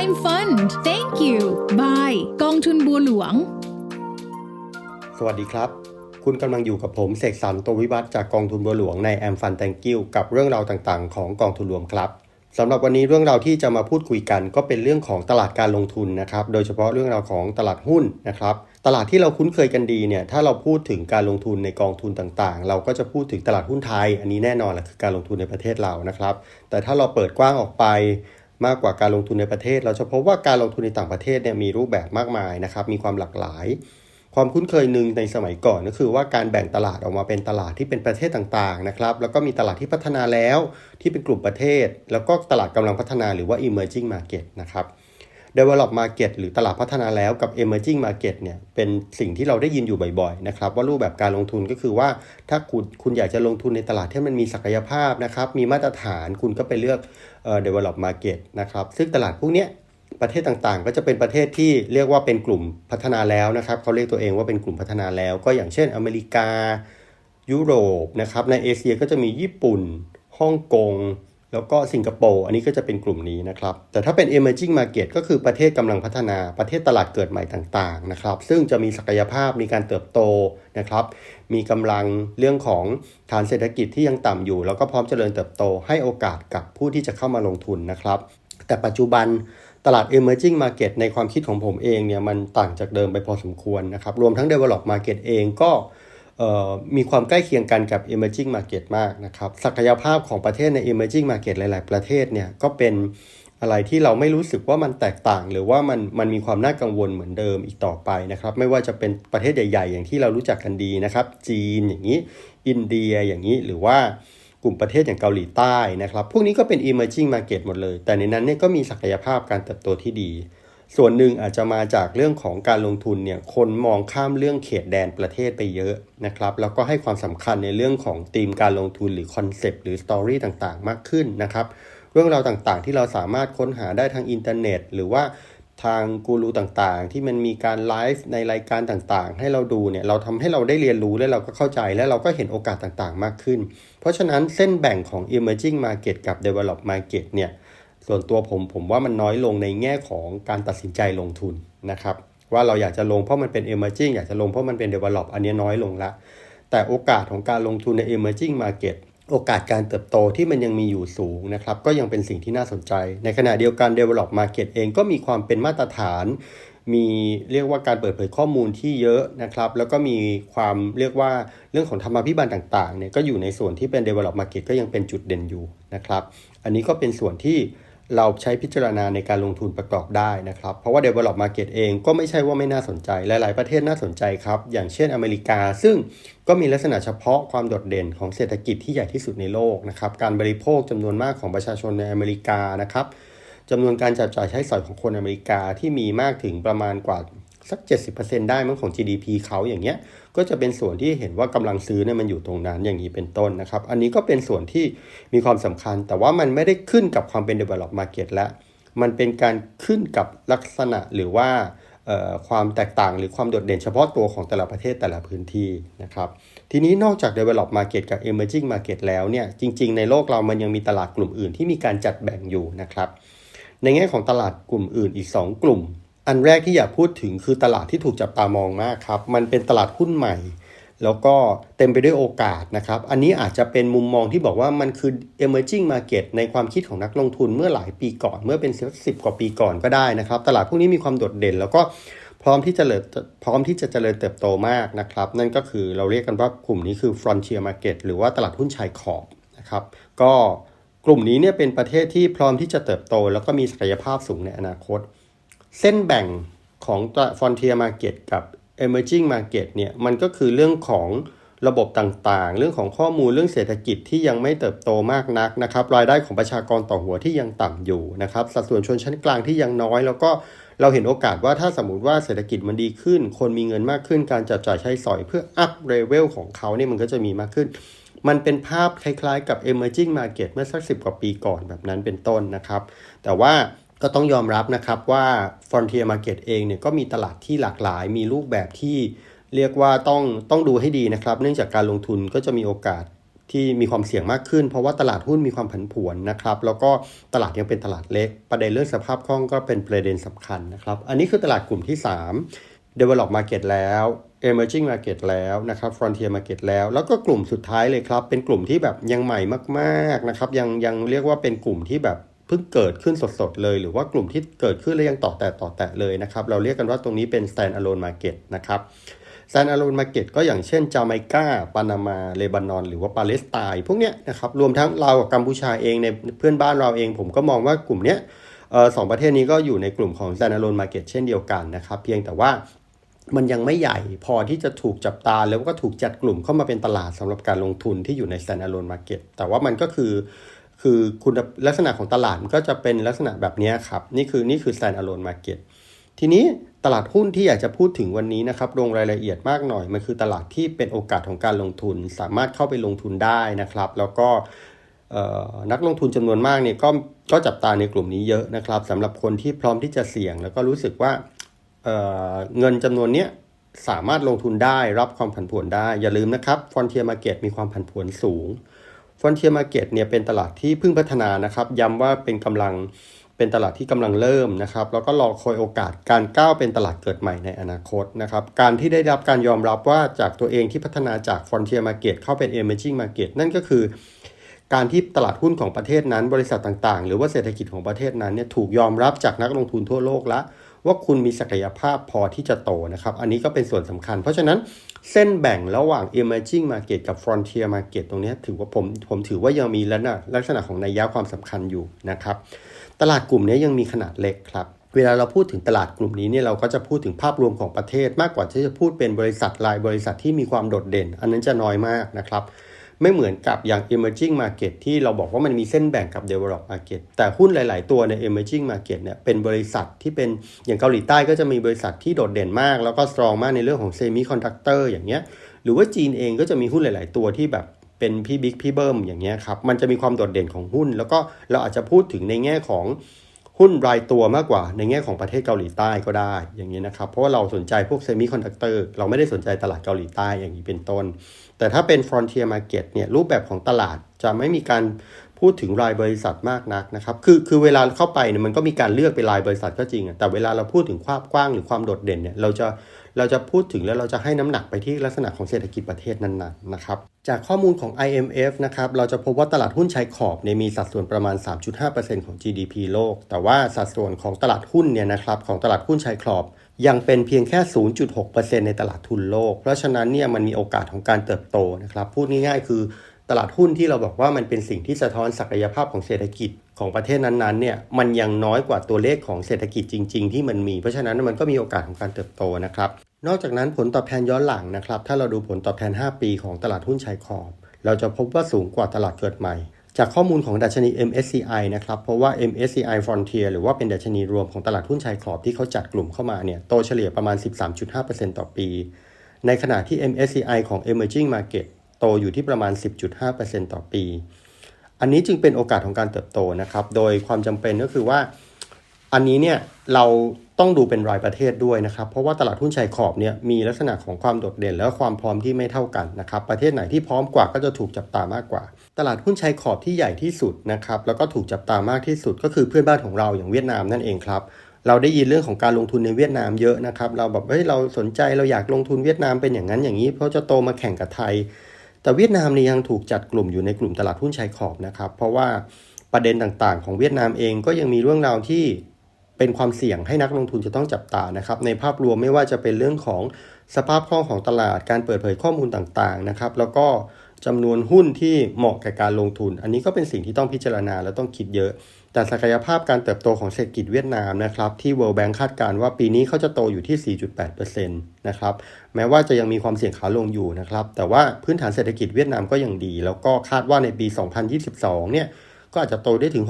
I'm Fund Thank you Bye กองทุนบัวหลวง สวัสดีครับ คุณกำลังอยู่กับผมเสกสรรตัววิวัฒจากกองทุนบัวหลวงในแอมฟันแตงกิวกับเรื่องราวต่างๆ ของกองทุนรวมครับสำหรับวันนี้เรื่องราวที่จะมาพูดคุยกัน ก็เป็นเรื่องของตลาดการลงทุนนะครับ โดยเฉพาะเรื่องราวของตลาดหุ้นนะครับ ตลาดที่เราคุ้นเคยกันดีเนี่ย ถ้าเราพูดถึงการลงทุนในกองทุนต่างๆ เราก็จะพูดถึงตลาดหุ้นไทย อันนี้แน่นอนแหละคือการลงทุนในประเทศเรานะครับ แต่ถ้าเราเปิดกว้างออกไป มากกว่าการลงทุนในประเทศ เราจะพบว่าการลงทุนในต่างประเทศเนี่ยมีรูปแบบมากมายนะครับ มีความหลากหลาย ความคุ้นเคยหนึ่งในสมัยก่อนก็คือว่าการแบ่งตลาดออกมาเป็นตลาดที่เป็นประเทศต่างๆนะครับ แล้วก็มีตลาดที่พัฒนาแล้วที่เป็นกลุ่มประเทศ แล้วก็ตลาดกำลังพัฒนาหรือว่า emerging market นะครับ develop market หรือตลาดพัฒนาแล้วกับ emerging market เนี่ยเป็นสิ่งที่เราได้ยินอยู่บ่อยๆนะครับว่ารูปแบบการลงทุนก็คือว่าถ้าคุณคุณอยากจะลงทุนในตลาดที่มันมีศักยภาพนะครับมีมาตรฐานคุณก็ไปเลือกเอ่อ develop market นะครับซึ่งตลาดพวกเนี้ยประเทศต่างๆ ก็จะเป็นประเทศที่เรียกว่าเป็นกลุ่มพัฒนาแล้วนะครับเขาเรียกตัวเองว่าเป็นกลุ่มพัฒนาแล้ว ก็อย่างเช่นอเมริกา ยุโรปนะครับในเอเชียก็จะมีญี่ปุ่นฮ่องกง แล้วก็สิงคโปร์อันนี้ก็จะเป็นกลุ่มนี้นะครับ แต่ถ้าเป็น emerging market ก็คือประเทศกำลังพัฒนาประเทศตลาดเกิดใหม่ต่างๆนะครับ ซึ่งจะมีศักยภาพมีการเติบโตนะครับ มีกำลังเรื่องของฐานเศรษฐกิจที่ยังต่ำอยู่ แล้วก็พร้อมเจริญเติบโตให้โอกาสกับผู้ที่จะเข้ามาลงทุนนะครับ แต่ปัจจุบันตลาด emerging market ในความคิดของผมเองเนี่ยมันต่างจากเดิมไปพอสมควรนะครับ รวมทั้ง develop market เองก็ มีความใกล้เคียงกันกับ emerging market มากนะครับ ศักยภาพของประเทศใน emerging market หลาย ๆ ประเทศเนี่ยก็เป็นอะไรที่เราไม่รู้สึกว่ามันแตกต่าง หรือว่ามันมันมีความน่ากังวลเหมือนเดิมอีกต่อไปนะครับ ไม่ว่าจะเป็นประเทศใหญ่ ๆ อย่างที่เรารู้จักกันดีนะครับ จีนอย่างนี้ อินเดียอย่างนี้หรือว่ากลุ่มประเทศอย่างเกาหลีใต้นะครับ พวกนี้ก็เป็น emerging market หมดเลย แต่ในนั้นเนี่ยก็มีศักยภาพการเติบโตที่ดี ส่วนหนึ่งอาจจะมาจากเรื่องของการลงทุนเนี่ยคนมองข้ามเรื่องเขตแดนประเทศไปเยอะนะครับแล้วก็ให้ความสำคัญในเรื่องของธีมการลงทุนหรือคอนเซปต์หรือสตอรี่ต่างๆ มากขึ้นนะครับเรื่องราวต่างๆ ที่เราสามารถค้นหาได้ทางอินเทอร์เน็ต หรือว่าทางกูรูต่างๆ ที่มันมีการไลฟ์ในรายการต่างๆ ให้เราดูเนี่ยเราทำให้เราได้เรียนรู้และเราก็เข้าใจและเราก็เห็นโอกาสต่างๆ มากขึ้น เพราะฉะนั้นเส้นแบ่งของ emerging market กับ develop market เนี่ย ส่วนตัวผมผมว่ามันน้อยลงในแง่ของการตัดสินใจลงทุนนะครับ ว่าเราอยากจะลงเพราะมันเป็น emerging อยากจะลงเพราะมันเป็น develop อันนี้น้อยลงละแต่โอกาสของการลงทุนใน emerging market โอกาสการเติบโตที่มันยังมีอยู่สูงนะครับ ก็ยังเป็นสิ่งที่น่าสนใจ ในขณะเดียวกัน develop market เองก็มีความเป็นมาตรฐาน มีเรียกว่าการเปิดเผยข้อมูลที่เยอะนะครับ แล้วก็มีความเรียกว่าเรื่องของธรรมาภิบาลต่างๆเนี่ยก็อยู่ในส่วนที่เป็น develop market ก็ยังเป็นจุดเด่นอยู่นะครับ อันนี้ก็เป็นส่วนที่ เราใช้พิจารณาในการลงทุนประกอบได้นะครับ เพราะว่า develop market เองก็ไม่ใช่ว่าไม่น่าสนใจ หลาย ๆ ประเทศน่าสนใจครับ อย่างเช่นอเมริกา ซึ่งก็มีลักษณะเฉพาะความโดดเด่นของเศรษฐกิจที่ใหญ่ที่สุดในโลกนะครับ การบริโภคจำนวนมากของประชาชนในอเมริกานะครับจำนวนการจับจ่ายใช้สอยของคนอเมริกาที่มีมากถึงประมาณกว่า สัก 70%ได้มั้งของ GDP เขาอย่างเงี้ย ก็จะเป็นส่วนที่เห็นว่ากำลังซื้อเนี่ยมันอยู่ตรงนั้นอย่างนี้เป็นต้นนะครับ อันนี้ก็เป็นส่วนที่มีความสำคัญ แต่ว่ามันไม่ได้ขึ้นกับความเป็น develop market แล้วมันเป็นการขึ้นกับลักษณะหรือว่าความแตกต่างหรือความโดดเด่นเฉพาะตัวของแต่ละประเทศแต่ละพื้นที่นะครับ ทีนี้นอกจาก develop market กับ emerging market แล้วเนี่ย จริง ๆ ในโลกเรามันยังมีตลาดกลุ่มอื่นที่มีการจัดแบ่งอยู่นะครับ ในแง่ของตลาดกลุ่มอื่นอีก 2 กลุ่ม อันแรกที่อยากพูดถึงคือตลาดที่ถูกจับตามองมากครับ มันเป็นตลาดหุ้นใหม่ แล้วก็เต็มไปด้วยโอกาสนะครับ อันนี้อาจจะเป็นมุมมองที่บอกว่ามันคือ emerging market ในความคิดของนักลงทุนเมื่อหลายปีก่อน เมื่อเป็นสิบกว่าปีก่อนก็ได้นะครับ ตลาดพวกนี้มีความโดดเด่น แล้วก็พร้อมที่จะเจริญพร้อมที่จะเจริญเติบโตมากนะครับ นั่นก็คือเราเรียกกันว่ากลุ่มนี้คือ frontier market หรือว่าตลาดหุ้นชายขอบนะครับ ก็กลุ่มนี้เนี่ยเป็นประเทศที่พร้อมที่จะเติบโต แล้วก็มีศักยภาพสูงในอนาคต เส้นแบ่งของ frontier market กับ emerging market เนี่ยมันก็คือเรื่องของระบบต่างๆ เรื่องของข้อมูลเรื่องเศรษฐกิจที่ยังไม่เติบโตมากนักนะครับ รายได้ของประชากรต่อหัวที่ยังต่ำอยู่นะครับ สัดส่วนชนชั้นกลางที่ยังน้อย แล้วก็เราเห็นโอกาสว่าถ้าสมมติว่าเศรษฐกิจมันดีขึ้น คนมีเงินมากขึ้น การจับจ่ายใช้สอยเพื่ออัพเลเวลของเขาเนี่ยมันก็จะมีมากขึ้น มันเป็นภาพคล้ายๆ กับ emerging market เมื่อสักสิกว่าปีก่อนแบบนั้นเป็นต้นนะครับ แต่ว่า ก็ต้องยอมรับนะครับว่า frontier market เองเนี่ยก็มีตลาดที่หลากหลาย มีรูปแบบที่เรียกว่าต้องต้องดูให้ดีนะครับ เนื่องจากการลงทุนก็จะมีโอกาสที่มีความเสี่ยงมากขึ้น เพราะว่าตลาดหุ้นมีความผันผวนนะครับ แล้วก็ตลาดยังเป็นตลาดเล็ก ประเด็นเรื่องสภาพคล่องก็เป็นประเด็นสำคัญนะครับ อันนี้คือตลาดกลุ่มที่ 3 develop market แล้ว emerging market แล้วนะครับ frontier market แล้ว แล้วก็กลุ่มสุดท้ายเลยครับ เป็นกลุ่มที่แบบยังใหม่มากๆนะครับ ยังยังเรียกว่าเป็นกลุ่มที่แบบ พิ่งเกิดขึ้นสดๆเลย หรือว่ากลุ่มที่เกิดขึ้นแล้วยังต่อแต่ต่อแต่เลยนะครับ เราเรียกกันว่าตรงนี้เป็น stand alone market นะครับซานอารูนมาเก็ตก็อย่างเช่นจาไมกาปานามาเลบานอน หรือว่าปาเลสไตน์พวกเนี้ยนะครับรวมทั้งเรากับกัมพูชาเองในเพื่อนบ้านเราเอง ผมก็มองว่ากลุ่มเนี้ยสองประเทศนี้ก็อยู่ในกลุ่มของซานอารูนมาเก็ตเช่นเดียวกันนะครับ เพียงแต่ว่ามันยังไม่ใหญ่พอที่จะถูกจับตาแล้วก็ถูกจัดกลุ่มเข้ามาเป็นตลาดสำหรับการลงทุนที่อยู่ใน standalone market แต่ว่ามันก็คือ คือคุณลักษณะของตลาดมันก็จะเป็นลักษณะแบบนี้ครับ นี่คือนี่คือ standalone market ทีนี้ตลาดหุ้นที่อยากจะพูดถึงวันนี้นะครับลงรายละเอียดมากหน่อย มันคือตลาดที่เป็นโอกาสของการลงทุน สามารถเข้าไปลงทุนได้นะครับ แล้วก็นักลงทุนจำนวนมากเนี่ยก็ก็จับตาในกลุ่มนี้เยอะนะครับสำหรับคนที่พร้อมที่จะเสี่ยง แล้วก็รู้สึกว่าเเงินจำนวนเนี้ยสามารถลงทุนได้รับความผันผวนได้ อย่าลืมนะครับฟอนเทียมาเก็ตมีความผันผวนสูง ฟอนเทียมาเก็ตเนี่ยเป็นตลาดที่เพิ่งพัฒนานะครับ ย้ำว่าเป็นกำลังเป็นตลาดที่กำลังเริ่มนะครับ แล้วก็รอคอยโอกาสการก้าวเป็นตลาดเกิดใหม่ในอนาคตนะครับ การที่ได้รับการยอมรับว่าจากตัวเองที่พัฒนาจาก Frontier Market เข้าเป็น Emerging Market นั่นก็คือ การที่ตลาดหุ้นของประเทศนั้น บริษัทต่างๆ หรือว่าเศรษฐกิจของประเทศนั้นเนี่ยถูกยอมรับจากนักลงทุนทั่วโลกแล้ว ว่าคุณมีศักยภาพพอที่จะโตนะครับ อันนี้ก็เป็นส่วนสำคัญ เพราะฉะนั้นเส้นแบ่งระหว่าง emerging market กับ frontier market ตรงนี้ถือว่าผมผมถือว่ายังมีลักษณะของนัยยะความสำคัญอยู่นะครับ ตลาดกลุ่มนี้ยังมีขนาดเล็กครับเวลาเราพูดถึงตลาดกลุ่มนี้เนี่ยเราก็จะพูดถึงภาพรวมของประเทศมากกว่าที่จะพูดเป็นบริษัทรายบริษัทที่มีความโดดเด่น อันนั้นจะน้อยมากนะครับ ไม่เหมือนกับอย่าง emerging market ที่เราบอกว่ามันมีเส้นแบ่งกับ develop market แต่หุ้นหลาย ๆ ตัวใน emerging market เนี่ยเป็นบริษัทที่เป็นอย่างเกาหลีใต้ก็จะมีบริษัทที่โดดเด่นมาก แล้วก็ strong มากในเรื่องของ semiconductor อย่างเงี้ยหรือว่าจีนเองก็จะมีหุ้นหลาย ๆ ตัวที่แบบเป็นพี่บิ๊กพี่เบิ้มอย่างเงี้ยครับมันจะมีความโดดเด่นของหุ้น แล้วก็เราอาจจะพูดถึงในแง่ของ หุ้นรายตัวมากกว่าในแง่ของประเทศเกาหลีใต้ก็ได้อย่างนี้นะครับ เพราะว่าเราสนใจพวกเซมิคอนดักเตอร์เราไม่ได้สนใจตลาดเกาหลีใต้อย่างนี้เป็นต้น แต่ถ้าเป็น Frontier Market เนี่ยรูปแบบของตลาดจะไม่มีการพูดถึงรายบริษัทมากนักนะครับ คือคือเวลาเข้าไปเนี่ยมันก็มีการเลือกเป็นรายบริษัทก็จริง แต่เวลาเราพูดถึงความกว้างหรือความโดดเด่นเนี่ยเราจะ เราจะพูดถึงแล้วเราจะให้น้ำหนักไปที่ลักษณะของเศรษฐกิจประเทศนั้นๆนะครับ จากข้อมูลของ IMF นะครับ เราจะพบว่าตลาดหุ้นชายขอบเนี่ยมีสัดส่วนประมาณ 3.5%ของ GDP โลก แต่ว่าสัดส่วนของตลาดหุ้นเนี่ยนะครับของตลาดหุ้นชายขอบยังเป็นเพียงแค่ 0.6%ในตลาดทุนโลก เพราะฉะนั้นเนี่ยมันมีโอกาสของการเติบโตนะครับ พูดง่ายๆ คือ ตลาดหุ้นที่เราบอกว่ามันเป็นสิ่งที่สะท้อนศักยภาพของเศรษฐกิจของประเทศนั้นๆเนี่ยมันยังน้อยกว่าตัวเลขของเศรษฐกิจจริง ๆ ที่มันมี เพราะฉะนั้นมันก็มีโอกาสของการเติบโตนะครับนอกจากนั้นผลตอบแทนย้อนหลังนะครับถ้าเราดูผลตอบแทน 5 ปีของตลาดหุ้นชายขอบ เราจะพบว่าสูงกว่าตลาดเกิดใหม่ จากข้อมูลของดัชนี MSCI นะครับเพราะว่า MSCI Frontier หรือว่าเป็นดัชนีรวมของตลาดหุ้นชายขอบที่เขาจัดกลุ่มเข้ามาเนี่ยโตเฉลี่ยประมาณ 13.5%ต่อปี ในขณะที่ MSCI ของ Emerging Market โตอยู่ที่ประมาณ 10.5%ต่อปี อันนี้จึงเป็นโอกาสของการเติบโตนะครับ โดยความจำเป็นก็คือว่า อันนี้เนี่ยเราต้องดูเป็นรายประเทศด้วยนะครับ เพราะว่าตลาดหุ้นชายขอบเนี่ยมีลักษณะของความโดดเด่น และความพร้อมที่ไม่เท่ากันนะครับ ประเทศไหนที่พร้อมกว่าก็จะถูกจับตามากกว่า ตลาดหุ้นชายขอบที่ใหญ่ที่สุดนะครับ แล้วก็ถูกจับตามากที่สุดก็คือเพื่อนบ้านของเราอย่างเวียดนามนั่นเองครับเราได้ยินเรื่องของการลงทุนในเวียดนามเยอะนะครับ เราแบบเฮ้ยเราสนใจเราอยากลงทุนเวียดนามเป็นอย่างนั้นอย่างนี้ เพราะจะโตมาแข่งกับไทย แต่เวียดนามนี่ยังถูกจัดกลุ่มอยู่ในกลุ่มตลาดหุ้นชายขอบนะครับ เพราะว่าประเด็นต่างๆ ของเวียดนามเองก็ยังมีเรื่องราวที่เป็นความเสี่ยงให้นักลงทุนจะต้องจับตานะครับ ในภาพรวมไม่ว่าจะเป็นเรื่องของสภาพคล่องของตลาดการเปิดเผยข้อมูลต่างๆนะครับแล้วก็จำนวนหุ้นที่เหมาะกับการลงทุน อันนี้ก็เป็นสิ่งที่ต้องพิจารณาและต้องคิดเยอะ แต่ศักยภาพการเติบโตของเศรษฐกิจเวียดนามนะครับที่ World Bank คาดการณ์ว่าปีนี้เขาจะโตอยู่ที่ 4.8%นะครับแม้ว่าจะยังมีความเสี่ยงขาลงอยู่นะครับแต่ว่าพื้นฐานเศรษฐกิจเวียดนามก็ยังดี แล้วก็คาดว่าในปี 2022 เนี่ยก็อาจจะโตได้ถึง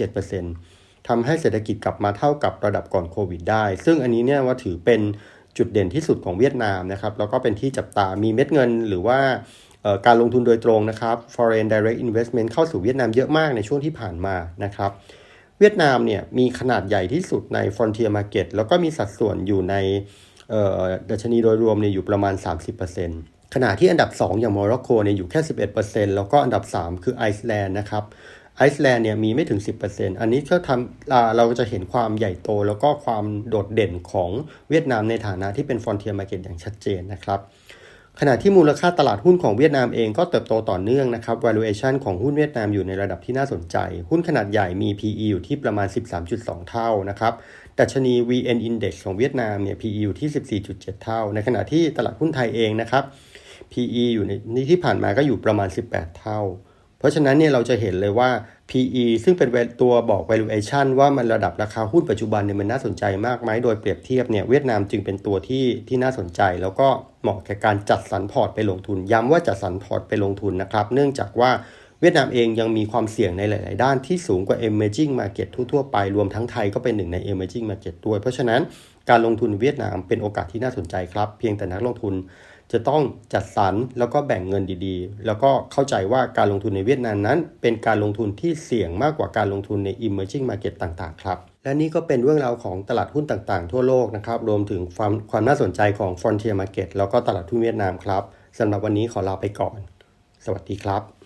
6.5-7%ทำให้เศรษฐกิจกลับมาเท่ากับระดับก่อนโควิดได้ ซึ่งอันนี้เนี่ยว่าถือเป็นจุดเด่นที่สุดของเวียดนามนะครับแล้วก็เป็นที่จับตามีเม็ดเงินหรือว่า การลงทุนโดยตรงนะครับ foreign direct investment เข้าสู่เวียดนามเยอะมากในช่วงที่ผ่านมานะครับ เวียดนามเนี่ยมีขนาดใหญ่ที่สุดใน frontier market แล้วก็มีสัดส่วนอยู่ในดัชนีโดยรวมเนี่ยอยู่ประมาณ 30%เขณะที่อันดับ 2 อย่างโมร็อกโกเนี่ยอยู่แค่ 11%แล้วก็อันดับ 3 คือไอซ์แลนด์นะครับไอซ์แลนด์เนี่ยมีไม่ถึง 10%อันนี้ก็ทำเราจะเห็นความใหญ่โตแล้วก็ความโดดเด่นของเวียดนามในฐานะที่เป็น frontier market อย่างชัดเจนนะครับ ขณะที่มูลค่าตลาดหุ้นของเวียดนามเองก็เติบโตต่อเนื่องนะครับ valuation ของหุ้นเวียดนามอยู่ในระดับที่น่าสนใจ หุ้นขนาดใหญ่มี PE อยู่ที่ประมาณ 13.2 เท่านะครับดัชนี VN Index ของเวียดนามเนี่ย PE อยู่ที่ 14.7 เท่า ในขณะที่ตลาดหุ้นไทยเองนะครับ PE อยู่ในนี้ที่ผ่านมาก็อยู่ประมาณ 18 เท่า เพราะฉะนั้นเนี่ยเราจะเห็นเลยว่า PE ซึ่งเป็นตัวบอก valuation ว่ามันระดับราคาหุ้นปัจจุบันเนี่ยมันน่าสนใจมากไหมโดยเปรียบเทียบเนี่ยเวียดนามจึงเป็นตัวที่ที่น่าสนใจ แล้วก็เหมาะแก่การจัดสรรพอร์ตไปลงทุน ย้ำว่าจัดสรรพอร์ตไปลงทุนนะครับ เนื่องจากว่าเวียดนามเองยังมีความเสี่ยงในหลาย ๆ ด้านที่สูงกว่า emerging market ทั่ว ๆ ไป รวมทั้งไทยก็เป็นหนึ่งใน emerging market ด้วย เพราะฉะนั้น การลงทุนเวียดนามเป็นโอกาสที่น่าสนใจครับ เพียงแต่นักลงทุนจะต้องจัดสรรแล้วก็แบ่งเงินดีๆ แล้วก็เข้าใจว่าการลงทุนในเวียดนามนั้น เป็นการลงทุนที่เสี่ยงมากกว่าการลงทุนใน emerging market ต่างๆ ครับ และนี่ก็เป็นเรื่องราวของตลาดหุ้นต่างๆ ทั่วโลกนะครับ รวมถึงความความน่าสนใจของ frontier market แล้วก็ตลาดหุ้นเวียดนามครับสำหรับวันนี้ขอลาไปก่อน สวัสดีครับ